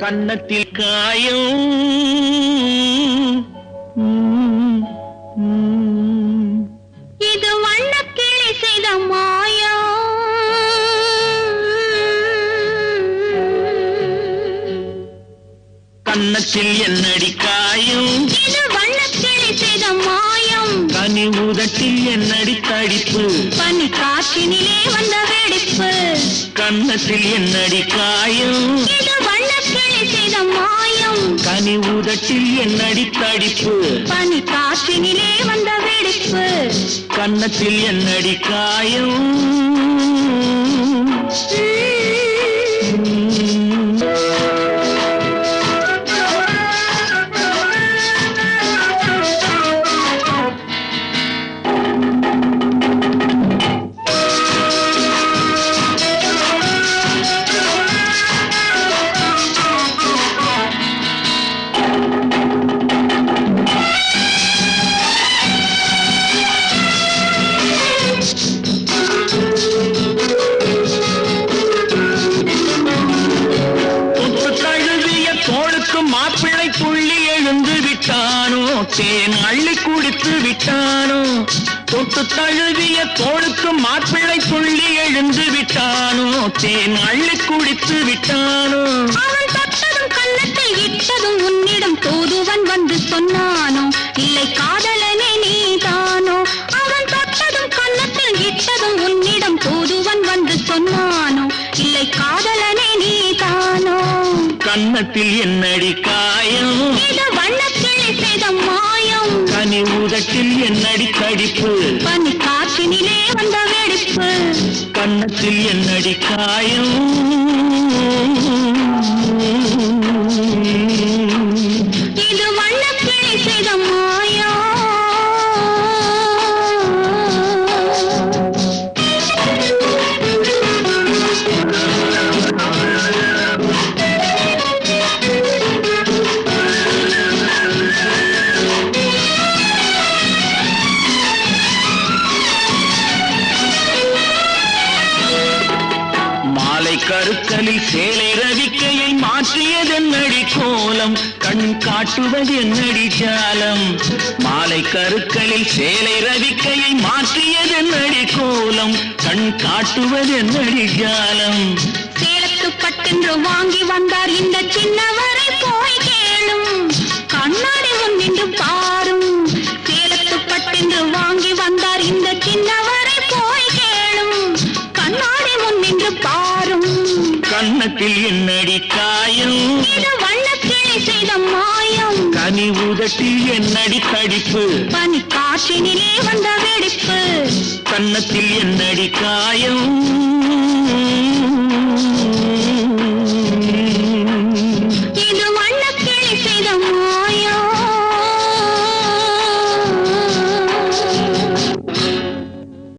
கன்னத்தில் காயம். இது வண்ணக்கிளி செய்த மாயம். கன்னத்தில் என்னடி காயம்? இது வண்ணக்கிளி செய்த மாயம். கனி உதட்டில் என்னடி தடிப்பு? பனி காற்றினிலே வந்த வெடிப்பு. கன்னத்தில் என்னடி காயம்? செய்த மாயம். கனி உதட்டில் என்னடி தடிப்பு பனி காற்றினிலே வந்த வெடிப்பு. கன்னத்தில் என்னடி காயம் தோளுக்கு மாப்பிள்ளை புள்ளி எழுந்து விட்டானோ? தேன் அள்ளி குடித்து விட்டானோ? தொட்டு தழுவிய தோளுக்கு மாப்பிள்ளை புள்ளி எழுந்து விட்டானோ? தேன் அள்ளி குடித்து விட்டானோ? அவன் தொட்டதும் கன்னத்தில் இட்டதும் உன்னிடம் தூதுவன் வந்து சொன்னானோ? இல்லை காதலனே நீதானோ? அவன் தொட்டதும் கள்ளத்தில் இட்டதும் உன்னிடம் தூதுவன் வந்து சொன்னானோ? இல்லை காதல் கன்னத்தில் என்னடி காயம்? கனி உதட்டில் என்னடி தடிப்பு பனி காற்றினிலே வந்த வெடிப்பு. கன்னத்தில் என்னடி காயம்? மாலை கருக்கலில் சேலை ரவிக்கையை மாற்றியதென்னடி கோலம்? கண் காட்டுவது என்னடி ஜாலம்? மாலை கருக்களில் சேலை ரவிக்கையை மாற்றியதென்னடி கோலம்? கண் காட்டுவது என்னடி ஜாலம்? சேலத்து பட்டென்று வாங்கி வந்தார் இந்த சின்னவர். கன்னத்தில் என்னடி காயம்? வண்ணக்கிளி செய்த மாயம். கனி உதட்டில் என்னடி தடிப்பு? பனி காற்றினிலே வந்த வெடிப்பு. கன்னத்தில் என்னடி காயம்?